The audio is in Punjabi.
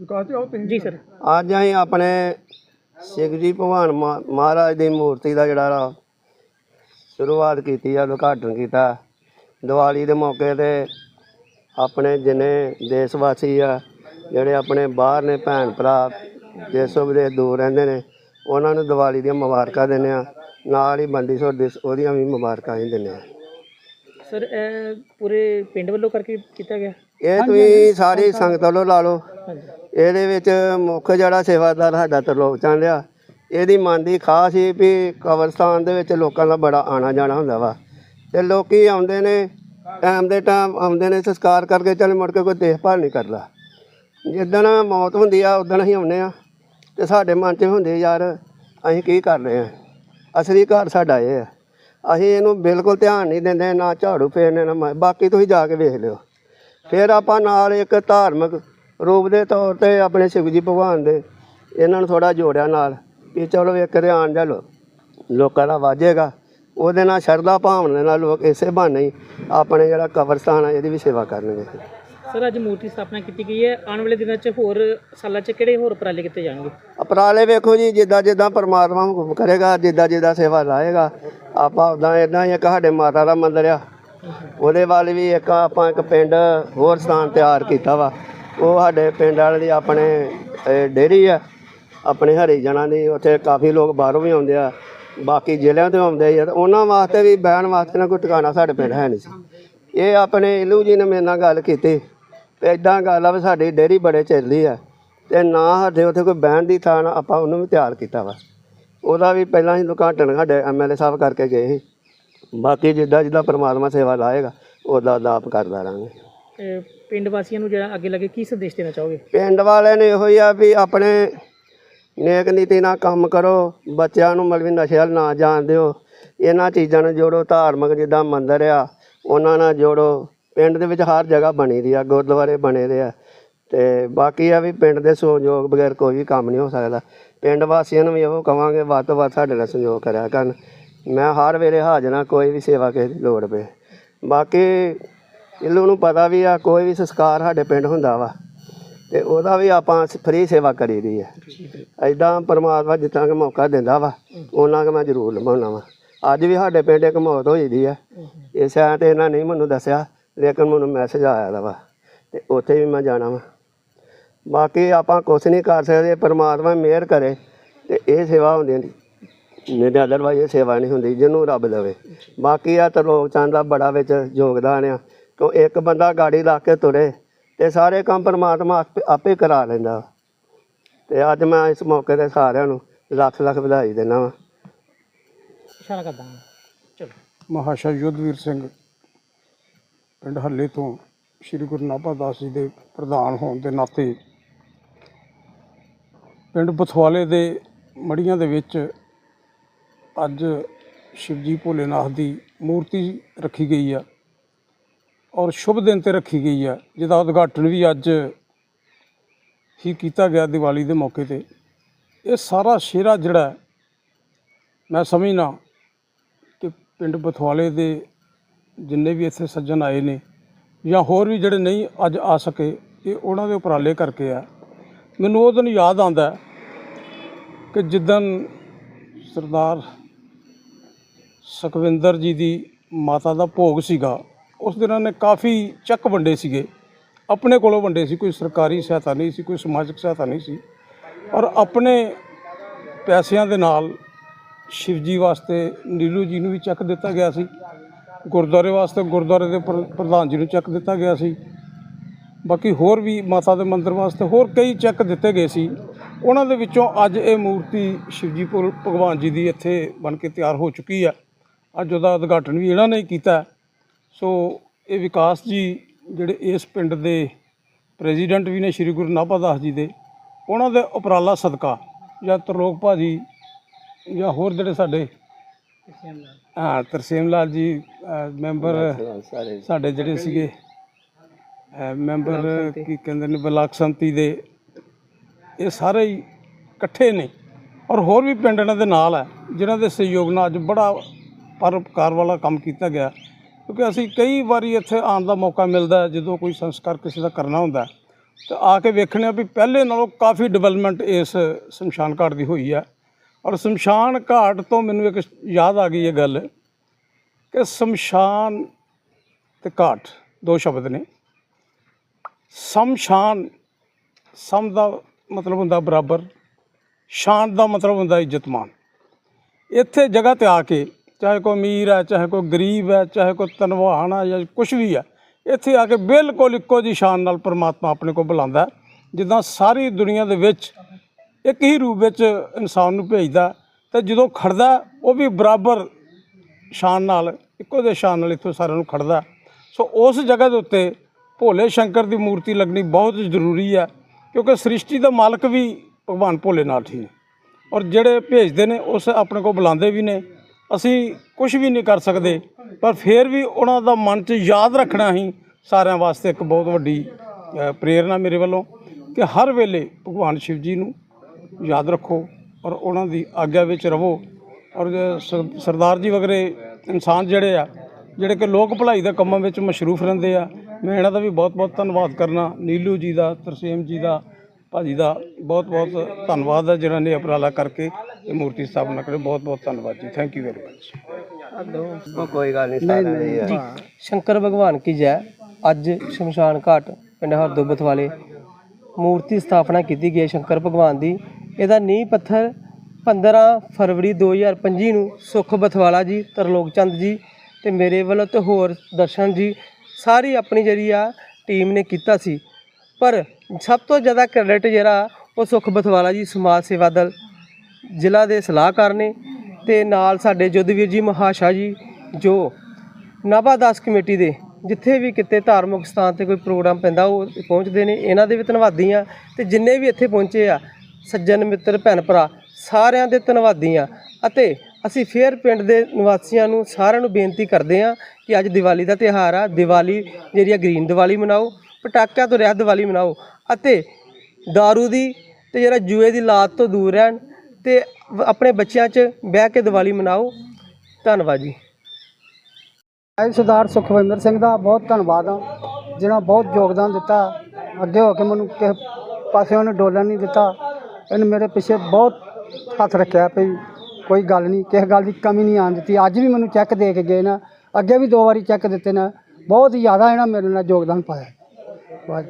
ਵਿਕਾਸ ਜੀ ਆਓ ਤੁਸੀਂ ਜੀ ਸਰ। ਅੱਜ ਅਸੀਂ ਆਪਣੇ ਸਿੱਖ ਜੀ ਭਗਵਾਨ ਮਹਾ- ਮਹਾਰਾਜ ਦੀ ਮੂਰਤੀ ਦਾ ਜਿਹੜਾ ਵਾ ਸ਼ੁਰੂਆਤ ਕੀਤੀ ਆ ਉਦਘਾਟਨ ਕੀਤਾ। ਦੀਵਾਲੀ ਦੇ ਮੌਕੇ ਤੇ ਆਪਣੇ ਜਿੰਨੇ ਦੇਸ਼ ਵਾਸੀ ਆ ਜਿਹੜੇ ਆਪਣੇ ਬਾਹਰ ਨੇ ਭੈਣ ਭਰਾ ਦੇਸ਼ੋਂ ਵਿਦੇਸ਼ ਦੂਰ ਰਹਿੰਦੇ ਨੇ ਉਹਨਾਂ ਨੂੰ ਦੀਵਾਲੀ ਦੀਆਂ ਮੁਬਾਰਕਾਂ ਦਿੰਦੇ ਆ। ਨਾਲ ਹੀ ਬੰਦੀ ਛੋੜ ਦਿਵਸ ਉਹਦੀਆਂ ਵੀ ਮੁਬਾਰਕਾਂ ਹੀ ਦਿੰਦੇ ਆ। ਸਰ ਇਹ ਪੂਰੇ ਪਿੰਡ ਵੱਲੋਂ ਕਰਕੇ ਕੀਤਾ ਗਿਆ? ਇਹ ਤੁਸੀਂ ਸਾਰੀ ਸੰਗਤ ਵੱਲੋਂ ਲਾ ਲਓ। ਹਾਂਜੀ। ਇਹਦੇ ਵਿੱਚ ਮੁੱਖ ਜਿਹੜਾ ਸੇਵਾਦਾਰ ਸਾਡਾ ਤਰਲੋਕ ਚੰਦ ਆ, ਇਹਦੀ ਮਨ ਦੀ ਖਾਸ ਸੀ ਵੀ ਕਬਰਸਤਾਨ ਦੇ ਵਿੱਚ ਲੋਕਾਂ ਦਾ ਬੜਾ ਆਣਾ ਜਾਣਾ ਹੁੰਦਾ ਵਾ। ਤੇ ਲੋਕੀ ਆਉਂਦੇ ਨੇ ਟਾਈਮ ਦੇ ਟਾਈਮ ਆਉਂਦੇ ਨੇ, ਸੰਸਕਾਰ ਕਰਕੇ ਚੱਲ ਮੁੜ ਕੇ ਕੋਈ ਦੇਖਭਾਲ ਨਹੀਂ ਕਰਦਾ। ਜਿੱਦਣ ਮੌਤ ਹੁੰਦੀ ਆ ਉਦੋਂ ਅਸੀਂ ਆਉਂਦੇ ਆ, ਤੇ ਸਾਡੇ ਮਨ 'ਚ ਹੁੰਦੇ ਯਾਰ ਅਸੀਂ ਕੀ ਕਰ ਰਹੇ ਆ? ਅਸਲੀ ਘਰ ਸਾਡਾ ਇਹ ਆ। ਅਸੀਂ ਇਹਨੂੰ ਬਿਲਕੁਲ ਧਿਆਨ ਨਹੀਂ ਦਿੰਦੇ, ਨਾ ਝਾੜੂ ਫੇਰਨੇ, ਨਾ ਮ- ਬਾਕੀ ਤੁਸੀਂ ਜਾ ਕੇ ਵੇਖ ਲਿਓ। ਫਿਰ ਆਪਾਂ ਨਾਲ ਇੱਕ ਧਾਰਮਿਕ ਰੂਪ ਦੇ ਤੌਰ ਤੇ ਆਪਣੇ ਸ਼ਿਵ ਜੀ ਭਗਵਾਨ ਦੇ ਇਹਨਾਂ ਨੂੰ ਥੋੜਾ ਜੋੜਿਆ ਨਾਲ ਵੀ ਚਲੋ ਇੱਕ ਧਿਆਨ ਜਾ ਲੋ ਲੋਕਾਂ ਦਾ ਵਾਜੇਗਾ ਉਹਦੇ ਨਾਲ ਸ਼ਰਧਾ ਭਾਵਨਾ ਨਾਲ ਲੋਕ ਇਸੇ ਬਹਾਨੇ ਹੀ ਆਪਣੇ ਜਿਹੜਾ ਕਬਰਸਤਾਨ ਆ ਇਹਦੀ ਵੀ ਸੇਵਾ ਕਰਨਗੇ। ਸਰ ਅੱਜ ਮੂਰਤੀ ਸਥਾਪਨਾ ਕੀਤੀ ਗਈ ਹੈ। ਆਉਣ ਵਾਲੇ ਦਿਨਾਂ 'ਚ ਹੋਰ ਸਾਲਾਂ 'ਚ ਕਿਹੜੇ ਹੋਰ ਉਪਰਾਲੇ ਕੀਤੇ ਜਾਣਗੇ? ਉਪਰਾਲੇ ਵੇਖੋ ਜੀ ਜਿੱਦਾਂ ਜਿੱਦਾਂ ਪਰਮਾਤਮਾ ਹੁਕਮ ਕਰੇਗਾ ਜਿੱਦਾਂ ਜਿੱਦਾਂ ਸੇਵਾ ਲਾਏਗਾ ਆਪਾਂ ਉਦਾਂ ਇਦਾਂ ਹੀ ਇੱਕ ਸਾਡੇ ਮਾਤਾ ਦਾ ਮੰਦਿਰ ਆ। ਉਹਦੇ ਵੱਲ ਵੀ ਇੱਕ ਆਪਾਂ ਇੱਕ ਪਿੰਡ ਹੋਰ ਸਥਾਨ ਤਿਆਰ ਕੀਤਾ ਵਾ। ਉਹ ਸਾਡੇ ਪਿੰਡ ਵਾਲੇ ਦੀ ਆਪਣੇ, ਇਹ ਡੇਅਰੀ ਆ, ਆਪਣੇ ਹਰੀ ਜਣਾ ਦੀ, ਉੱਥੇ ਕਾਫੀ ਲੋਕ ਬਾਹਰੋਂ ਵੀ ਆਉਂਦੇ ਆ, ਬਾਕੀ ਜ਼ਿਲ੍ਹਿਆਂ ਤੋਂ ਆਉਂਦੇ ਆ ਤੇ ਉਹਨਾਂ ਵਾਸਤੇ ਵੀ ਬਹਿਣ ਵਾਸਤੇ ਨਾ ਕੋਈ ਟਿਕਾਣਾ ਸਾਡੇ ਪਿੰਡ ਹੈ ਨਹੀਂ ਸੀ। ਇਹ ਆਪਣੇ ਇਲੂ ਜੀ ਨੇ ਮੇਰੇ ਨਾਲ ਗੱਲ ਕੀਤੀ, ਤੇ ਇਦਾਂ ਗੱਲ ਆ ਵੀ ਸਾਡੀ ਡੇਅਰੀ ਬੜੇ ਚੱਲਦੀ ਆ, ਤੇ ਨਾ ਸਾਡੇ ਉੱਥੇ ਕੋਈ ਬਹਿਣ ਦੀ ਥਾਂ ਨਾ ਆਪਾਂ ਉਹਨੂੰ ਵੀ ਤਿਆਰ ਕੀਤਾ ਵਾ। ਉਹਦਾ ਵੀ ਪਹਿਲਾਂ ਹੀ ਉਦਘਾਟਨ ਸਾਡੇ ਐਮਐਲਏ ਸਾਹਿਬ ਕਰਕੇ ਗਏ ਸੀ। ਬਾਕੀ ਜਿੱਦਾਂ ਜਿੱਦਾਂ ਪਰਮਾਤਮਾ ਸੇਵਾ ਲਾਏਗਾ, ਉਹਦਾ ਦਾ ਆਪ ਕਰਦਾ ਰਾਂਗੇ ਪਿੰਡ ਵਾਸੀਆਂ ਨੂੰ ਜਿਹੜਾ ਅੱਗੇ ਲੱਗੇ ਕੀ ਸੰਦੇਸ਼ ਦੇਣਾ ਚਾਹੋਗੇ? ਪਿੰਡ ਵਾਲਿਆਂ ਨੇ ਇਹੋ ਹੀ ਆ ਵੀ ਆਪਣੇ ਨੇਕ ਨੀਤੀ ਨਾਲ ਕੰਮ ਕਰੋ, ਬੱਚਿਆਂ ਨੂੰ ਮਤਲਬ ਵੀ ਨਸ਼ੇ ਵੱਲ ਨਾ ਜਾਣ ਦਿਓ। ਇਹਨਾਂ ਚੀਜ਼ਾਂ ਨਾਲ ਜੋੜੋ, ਧਾਰਮਿਕ ਜਿੱਦਾਂ ਮੰਦਿਰ ਆ, ਉਹਨਾਂ ਨਾਲ ਜੋੜੋ। ਪਿੰਡ ਦੇ ਵਿੱਚ ਹਰ ਜਗ੍ਹਾ ਬਣੀ ਦੀ ਆ, ਗੁਰਦੁਆਰੇ ਬਣੇ ਦੇ ਆ। ਤੇ ਬਾਕੀ ਆ ਵੀ ਪਿੰਡ ਦੇ ਸਹਿਯੋਗ ਬਗੈਰ ਕੋਈ ਵੀ ਕੰਮ ਨਹੀਂ ਹੋ ਸਕਦਾ। ਪਿੰਡ ਵਾਸੀਆਂ ਨੂੰ ਵੀ ਇਹੋ ਕਵਾਂਗੇ, ਵੱਧ ਤੋਂ ਵੱਧ ਸਾਡੇ ਨਾਲ ਸਹਿਯੋਗ ਕਰਿਆ ਕਰਨ। ਮੈਂ ਹਰ ਵੇਲੇ ਹਾਜ਼ਰ ਹਾਂ, ਕੋਈ ਵੀ ਸੇਵਾ ਕਿਸੇ ਦੀ ਲੋੜ ਪਏ। ਬਾਕੀ ਇਹਨੂੰ ਨੂੰ ਪਤਾ ਵੀ ਆ, ਕੋਈ ਵੀ ਸੰਸਕਾਰ ਸਾਡੇ ਪਿੰਡ ਹੁੰਦਾ ਵਾ। ਤੇ ਉਹਦਾ ਵੀ ਆਪਾਂ ਫ੍ਰੀ ਸੇਵਾ ਕਰੀ ਦੀ ਹੈ ਐਦਾਂ ਪਰਮਾਤਮਾ ਜਿੱਦਾਂ ਕਿ ਮੌਕਾ ਦਿੰਦਾ ਵਾ, ਉਹਨਾਂ ਕਿ ਮੈਂ ਜ਼ਰੂਰ ਲਵਾਉਣਾ ਵਾ। ਅੱਜ ਵੀ ਸਾਡੇ ਪਿੰਡ ਇੱਕ ਮੌਤ ਹੋਈ ਦੀ ਹੈ ਇਸ ਐ ਤੇ ਇਹਨਾਂ ਨਹੀਂ ਮੈਨੂੰ ਦੱਸਿਆ, ਲੇਕਿਨ ਮੈਨੂੰ ਮੈਸੇਜ ਆਇਆ ਦਾ ਵਾ। ਤੇ ਉੱਥੇ ਵੀ ਮੈਂ ਜਾਣਾ ਵਾ। ਬਾਕੀ ਆਪਾਂ ਕੁਛ ਨਹੀਂ ਕਰ ਸਕਦੇ, ਪਰਮਾਤਮਾ ਮਿਹਰ ਕਰੇ, ਤੇ ਇਹ ਸੇਵਾ ਹੁੰਦੀ ਨਹੀਂ ਨਹੀਂ ਅਦਰਵਾਈਜ਼ ਇਹ ਸੇਵਾ ਨਹੀਂ ਹੁੰਦੀ, ਜਿਹਨੂੰ ਰੱਬ ਦੇਵੇ। ਬਾਕੀ ਆ ਤਰਲੋਕ ਚੰਦ ਦਾ ਬੜਾ ਵਿੱਚ ਯੋਗਦਾਨ ਆ। ਕਿਉਂ ਇੱਕ ਬੰਦਾ ਗਾੜੀ ਲਾ ਕੇ ਤੁਰੇ ਤੇ ਸਾਰੇ ਕੰਮ ਪਰਮਾਤਮਾ ਆਪੇ- ਆਪੇ ਕਰਾ ਲੈਂਦਾ। ਤੇ ਅੱਜ ਮੈਂ ਇਸ ਮੌਕੇ ਤੇ ਸਾਰਿਆਂ ਨੂੰ ਲੱਖ ਲੱਖ ਵਧਾਈ ਦਿੰਦਾ ਵਾਂ। ਇਸ਼ਾਰਾ ਕਰਦਾ ਹਾਂ ਚਲੋ। ਮਹਾਸ਼ਾ ਯੁੱਧਵੀਰ ਸਿੰਘ ਪਿੰਡ ਹੱਲੇ ਤੋਂ ਸ੍ਰੀ ਗੁਰੂ ਨਾਭਾ ਦਾਸ ਜੀ ਦੇ ਪ੍ਰਧਾਨ ਹੋਣ ਦੇ ਨਾਤੇ ਪਿੰਡ ਬਥਵਾਲੇ ਦੇ ਮੜੀਆਂ ਦੇ ਵਿੱਚ ਅੱਜ ਸ਼ਿਵਜੀ ਭੋਲੇਨਾਥ ਦੀ ਮੂਰਤੀ ਰੱਖੀ ਗਈ ਆ। ਔਰ ਸ਼ੁਭ ਦਿਨ ਤੇ ਰੱਖੀ ਗਈ ਆ ਜਿਹਦਾ ਉਦਘਾਟਨ ਵੀ ਅੱਜ ਹੀ ਕੀਤਾ ਗਿਆ ਦੀਵਾਲੀ ਦੇ ਮੌਕੇ ਤੇ। ਇਹ ਸਾਰਾ ਸ਼ੇਰਾ ਜਿਹੜਾ ਮੈਂ ਸਮਝਣਾ ਕਿ ਪਿੰਡ ਬਥਵਾਲੇ ਦੇ ਜਿੰਨੇ ਵੀ ਇੱਥੇ ਸੱਜਣ ਆਏ ਨੇ ਜਾਂ ਹੋਰ ਵੀ ਜਿਹੜੇ ਨਹੀਂ ਅੱਜ ਆ ਸਕੇ, ਇਹ ਉਹਨਾਂ ਦੇ ਉਪਰਾਲੇ ਕਰਕੇ ਆ। ਮੈਨੂੰ ਉਹ ਦਿਨ ਯਾਦ ਆਉਂਦਾ ਕਿ ਜਿੱਦਣ ਸਰਦਾਰ ਸੁਖਵਿੰਦਰ ਜੀ ਦੀ ਮਾਤਾ ਦਾ ਭੋਗ ਸੀਗਾ ਉਸ ਦਿਨ ਨੇ ਕਾਫੀ ਚੱਕ ਵੰਡੇ ਸੀਗੇ। ਆਪਣੇ ਕੋਲੋਂ ਵੰਡੇ ਸੀ, ਕੋਈ ਸਰਕਾਰੀ ਸਹਾਇਤਾ ਨਹੀਂ ਸੀ, ਕੋਈ ਸਮਾਜਿਕ ਸਹਾਇਤਾ ਨਹੀਂ ਸੀ। ਔਰ ਆਪਣੇ ਪੈਸਿਆਂ ਦੇ ਨਾਲ ਸ਼ਿਵ ਜੀ ਵਾਸਤੇ, ਨੀਲੂ ਜੀ ਨੂੰ ਵੀ ਚੱਕ ਦਿੱਤਾ ਗਿਆ ਸੀ। ਗੁਰਦੁਆਰੇ ਵਾਸਤੇ ਗੁਰਦੁਆਰੇ ਦੇ ਪ੍ਰ- ਪ੍ਰਧਾਨ ਜੀ ਨੂੰ ਚੱਕ ਦਿੱਤਾ ਗਿਆ ਸੀ। ਬਾਕੀ ਹੋਰ ਵੀ ਮਾਤਾ ਦੇ ਮੰਦਿਰ ਵਾਸਤੇ ਹੋਰ ਕਈ ਚੈੱਕ ਦਿੱਤੇ ਗਏ ਸੀ। ਉਹਨਾਂ ਦੇ ਵਿੱਚੋਂ ਅੱਜ ਇਹ ਮੂਰਤੀ ਸ਼ਿਵਜੀ ਭੁਲ- ਭਗਵਾਨ ਜੀ ਦੀ ਇੱਥੇ ਬਣ ਕੇ ਤਿਆਰ ਹੋ ਚੁੱਕੀ ਆ। ਅੱਜ ਉਹਦਾ ਉਦਘਾਟਨ ਵੀ ਇਹਨਾਂ ਨੇ ਕੀਤਾ। ਸੋ ਇਹ ਵਿਕਾਸ ਜੀ ਜਿਹੜੇ ਇਸ ਪਿੰਡ ਦੇ ਪ੍ਰੈਜ਼ੀਡੈਂਟ ਵੀ ਨੇ ਸ੍ਰੀ ਗੁਰੂ ਨਾਭਾ ਦਾਸ ਜੀ ਦੇ, ਉਹਨਾਂ ਦੇ ਉਪਰਾਲਾ ਸਦਕਾ ਜਾਂ ਤਰਲੋਕ ਭਾਜੀ ਜਾਂ ਹੋਰ ਜਿਹੜੇ ਸਾਡੇ, ਹਾਂ, ਤਰਸੇਮ ਲਾਲ ਜੀ ਮੈਂਬਰ ਸਾਡੇ ਜਿਹੜੇ ਸੀਗੇ ਮੈਂਬਰ ਕੀ ਕਹਿੰਦੇ ਨੇ ਬਲਾਕ ਸੰਤੀ ਦੇ, ਇਹ ਸਾਰੇ ਹੀ ਇਕੱਠੇ ਨੇ ਔਰ ਹੋਰ ਵੀ ਪਿੰਡ ਇਹਨਾਂ ਦੇ ਨਾਲ ਹੈ, ਜਿਨ੍ਹਾਂ ਦੇ ਸਹਿਯੋਗ ਨਾਲ ਅੱਜ ਬੜਾ ਪਰਉਪਕਾਰ ਵਾਲਾ ਕੰਮ ਕੀਤਾ ਗਿਆ। ਕਿਉਂਕਿ ਅਸੀਂ ਕਈ ਵਾਰੀ ਇੱਥੇ ਆਉਣ ਦਾ ਮੌਕਾ ਮਿਲਦਾ ਜਦੋਂ ਕੋਈ ਸੰਸਕਾਰ ਕਿਸੇ ਦਾ ਕਰਨਾ ਹੁੰਦਾ ਤਾਂ ਆ ਕੇ ਵੇਖਣੇ ਆ ਵੀ ਪਹਿਲੇ ਨਾਲੋਂ ਕਾਫੀ ਡਿਵੈਲਪਮੈਂਟ ਇਸ ਸ਼ਮਸ਼ਾਨ ਘਾਟ ਦੀ ਹੋਈ ਆ ਔਰ ਸ਼ਮਸ਼ਾਨ ਘਾਟ ਤੋਂ ਮੈਨੂੰ ਇੱਕ ਯਾਦ ਆ ਗਈ ਇਹ ਗੱਲ ਕਿ ਸ਼ਮਸ਼ਾਨ ਤੇ ਘਾਟ ਦੋ ਸ਼ਬਦ ਨੇ। ਸ਼ਮਸ਼ਾਨ, ਸਮ ਦਾ ਮਤਲਬ ਹੁੰਦਾ ਬਰਾਬਰ, ਸ਼ਾਨ ਦਾ ਮਤਲਬ ਹੁੰਦਾ ਇੱਜ਼ਤਮਾਨ। ਇੱਥੇ ਜਗ੍ਹਾ ਤੇ ਆ ਕੇ ਚਾਹੇ ਕੋਈ ਅਮੀਰ ਹੈ, ਚਾਹੇ ਕੋਈ ਗਰੀਬ ਹੈ, ਚਾਹੇ ਕੋਈ ਧਨਵਾਨ ਹੈ ਜਾਂ ਕੁਝ ਵੀ ਹੈ, ਇੱਥੇ ਆ ਕੇ ਬਿਲਕੁਲ ਇੱਕੋ ਜੀ ਸ਼ਾਨ ਨਾਲ ਪਰਮਾਤਮਾ ਆਪਣੇ ਕੋਲ ਬੁਲਾਉਂਦਾ ਜਿੱਦਾਂ ਸਾਰੀ ਦੁਨੀਆ ਦੇ ਵਿੱਚ ਇੱਕ ਹੀ ਰੂਪ ਵਿੱਚ ਇਨਸਾਨ ਨੂੰ ਭੇਜਦਾ ਤੇ ਜਦੋਂ ਖੜਦਾ ਉਹ ਵੀ ਬਰਾਬਰ ਸ਼ਾਨ ਨਾਲ, ਇੱਕੋ ਜਿਹੇ ਸ਼ਾਨ ਨਾਲ ਇੱਥੋਂ ਸਾਰਿਆਂ ਨੂੰ ਖੜਦਾ ਸੋ ਉਸ ਜਗ੍ਹਾ ਦੇ ਉੱਤੇ ਭੋਲੇ ਸ਼ੰਕਰ ਦੀ ਮੂਰਤੀ ਲੱਗਣੀ ਬਹੁਤ ਜ਼ਰੂਰੀ ਹੈ, ਕਿਉਂਕਿ ਸ੍ਰਿਸ਼ਟੀ ਦਾ ਮਾਲਕ ਵੀ ਭਗਵਾਨ ਭੋਲੇਨਾਥ ਹੀ ਨੇ ਔਰ ਜਿਹੜੇ ਭੇਜਦੇ ਨੇ, ਉਸ ਆਪਣੇ ਕੋਲ ਬੁਲਾਉਂਦੇ ਵੀ ਨੇ ਅਸੀਂ ਕੁਝ ਵੀ ਨਹੀਂ ਕਰ ਸਕਦੇ ਪਰ ਫਿਰ ਵੀ ਉਹਨਾਂ ਦਾ ਮਨ 'ਚ ਯਾਦ ਰੱਖਣਾ ਹੀ ਸਾਰਿਆਂ ਵਾਸਤੇ ਇੱਕ ਬਹੁਤ ਵੱਡੀ ਅ, ਪ੍ਰੇਰਨਾ ਮੇਰੇ ਵੱਲੋਂ ਕਿ ਹਰ ਵੇਲੇ ਭਗਵਾਨ ਸ਼ਿਵ ਜੀ ਨੂੰ ਯਾਦ ਰੱਖੋ ਔਰ ਉਹਨਾਂ ਦੀ ਆਗਿਆ ਵਿੱਚ ਰਹੋ ਔਰ ਜੇ ਸਰਦਾਰ ਜੀ ਵਗਰੇ ਇਨਸਾਨ ਜਿਹੜੇ ਆ ਜਿਹੜੇ ਕਿ ਲੋਕ ਭਲਾਈ ਦੇ ਕੰਮਾਂ ਵਿੱਚ ਮਸ਼ਰੂਫ ਰਹਿੰਦੇ ਆ ਮੈਂ ਇਹਨਾਂ ਦਾ ਵੀ ਬਹੁਤ ਬਹੁਤ ਧੰਨਵਾਦ ਕਰਨਾ ਨੀਲੂ ਜੀ ਦਾ ਤਰਸੇਮ ਜੀ ਦਾ ਭਾਜੀ ਦਾ ਬਹੁਤ ਬਹੁਤ ਧੰਨਵਾਦ ਹੈ ਜਿਹਨਾਂ ਨੇ ਉਪਰਾਲਾ ਕਰਕੇ ਇਹ ਮੂਰਤੀ ਸਥਾਪਨਾ ਕਰੀ। ਬਹੁਤ ਬਹੁਤ ਧੰਨਵਾਦ ਜੀ। ਥੈਂਕ ਯੂ ਵੈਰੀ ਮਚ ਕੋਈ ਗੱਲ ਨਹੀਂ ਸ਼ੰਕਰ ਭਗਵਾਨ ਕੀ ਜੈ। ਅੱਜ ਸ਼ਮਸ਼ਾਨ ਘਾਟ ਪਿੰਡ ਹਰਦੋਬਤ ਵਾਲੇ ਮੂਰਤੀ ਸਥਾਪਨਾ ਕੀਤੀ ਗਈ ਹੈ ਸ਼ੰਕਰ ਭਗਵਾਨ ਦੀ। ਇਹਦਾ ਨੀਂਹ ਪੱਥਰ 15 ਫਰਵਰੀ 2025 ਨੂੰ ਸੁਖ ਬਥਵਾਲਾ ਜੀ ਤਰਲੋਕ ਚੰਦ ਜੀ ਤੇ ਮੇਰੇ ਵੱਲੋਂ ਤੇ ਹੋਰ ਦਰਸ਼ਨ ਜੀ ਸਾਰੀ ਆਪਣੀ ਜਿਹੜੀ ਆ ਟੀਮ ਨੇ ਕੀਤਾ ਸੀ। ਪਰ ਸਭ ਤੋਂ ਜ਼ਿਆਦਾ ਕ੍ਰੈਡਿਟ ਜਿਹੜਾ ਉਹ ਸੁਖ ਬਥਵਾਲਾ ਜੀ ਸਮਾਜ ਸੇਵਾ ਦਲ ਜ਼ਿਲ੍ਹਾ ਦੇ ਸਲਾਹਕਾਰ ਨੇ ਤੇ ਨਾਲ ਸਾਡੇ ਜੋਧਵੀਰ ਜੀ ਮਹਾਸ਼ਾ ਜੀ ਜੋ ਨਾਭਾ ਦਾਸ ਕਮੇਟੀ ਦੇ ਜਿੱਥੇ ਵੀ ਕਿਤੇ ਧਾਰਮਿਕ ਸਥਾਨ ਤੇ ਕੋਈ ਪ੍ਰੋਗਰਾਮ ਪੈਂਦਾ ਉਹ ਪਹੁੰਚਦੇ ਨੇ, ਇਹਨਾਂ ਦੇ ਵੀ ਧੰਨਵਾਦੀ ਆ ਤੇ ਜਿੰਨੇ ਵੀ ਇੱਥੇ ਪਹੁੰਚੇ ਆ, ਸੱਜਣ, ਮਿੱਤਰ, ਭੈਣ ਭਰਾ, ਸਾਰਿਆਂ ਦੇ ਧੰਨਵਾਦੀ ਆ ਅਤੇ ਅਸੀਂ ਫੇਰ ਪਿੰਡ ਦੇ ਨਿਵਾਸੀਆਂ ਨੂੰ ਸਾਰਿਆਂ ਨੂੰ ਬੇਨਤੀ ਕਰਦੇ ਆ ਕਿ ਅੱਜ ਦੀਵਾਲੀ ਦਾ ਤਿਉਹਾਰ ਆ, ਦੀਵਾਲੀ ਜਿਹੜੀ ਆ, ਗ੍ਰੀਨ ਦੀਵਾਲੀ ਮਨਾਓ, ਪਟਾਕਿਆਂ ਤੋਂ ਰਹਿਤ ਦੀਵਾਲੀ ਮਨਾਓ ਅਤੇ दारू ਦੀ ਤੇ ਜਿਹੜਾ ਜੂਏ ਦੀ ਲਾਤ ਤੋਂ ਦੂਰ ਰਹਿਣ ਤੇ ਆਪਣੇ ਬੱਚਿਆਂ 'ਚ ਬਹਿ ਕੇ ਦੀਵਾਲੀ ਮਨਾਓ। ਧੰਨਵਾਦ ਜੀ। ਭਾਈ ਸਰਦਾਰ ਸੁਖਵਿੰਦਰ ਸਿੰਘ ਦਾ ਬਹੁਤ ਧੰਨਵਾਦ ਆ। ਜਿਹਨਾਂ ਬਹੁਤ ਯੋਗਦਾਨ ਦਿੱਤਾ। ਅੱਗੇ ਹੋ ਕੇ ਮੈਨੂੰ ਕਿਸੇ ਪਾਸੇ ਉਹਨੇ ਡੋਲਣ ਨਹੀਂ ਦਿੱਤਾ। ਇਹਨੇ ਮੇਰੇ ਪਿੱਛੇ ਬਹੁਤ ਹੱਥ ਰੱਖਿਆ ਭਈ ਕੋਈ ਗੱਲ ਨਹੀਂ, ਕਿਸੇ ਗੱਲ ਦੀ ਕਮੀ ਨਹੀਂ ਆਉਣ ਦਿੱਤੀ। ਅੱਜ ਵੀ ਮੈਨੂੰ ਚੈੱਕ ਦੇ ਕੇ ਗਏ ਨਾ। ਅੱਗੇ ਵੀ ਦੋ ਵਾਰੀ ਚੈੱਕ ਦਿੱਤੇ ਨੇ। ਬਹੁਤ ਜ਼ਿਆਦਾ ਇਹਨਾਂ ਮੇਰੇ ਨਾਲ ਯੋਗਦਾਨ ਪਾਇਆ। ਵਾਹ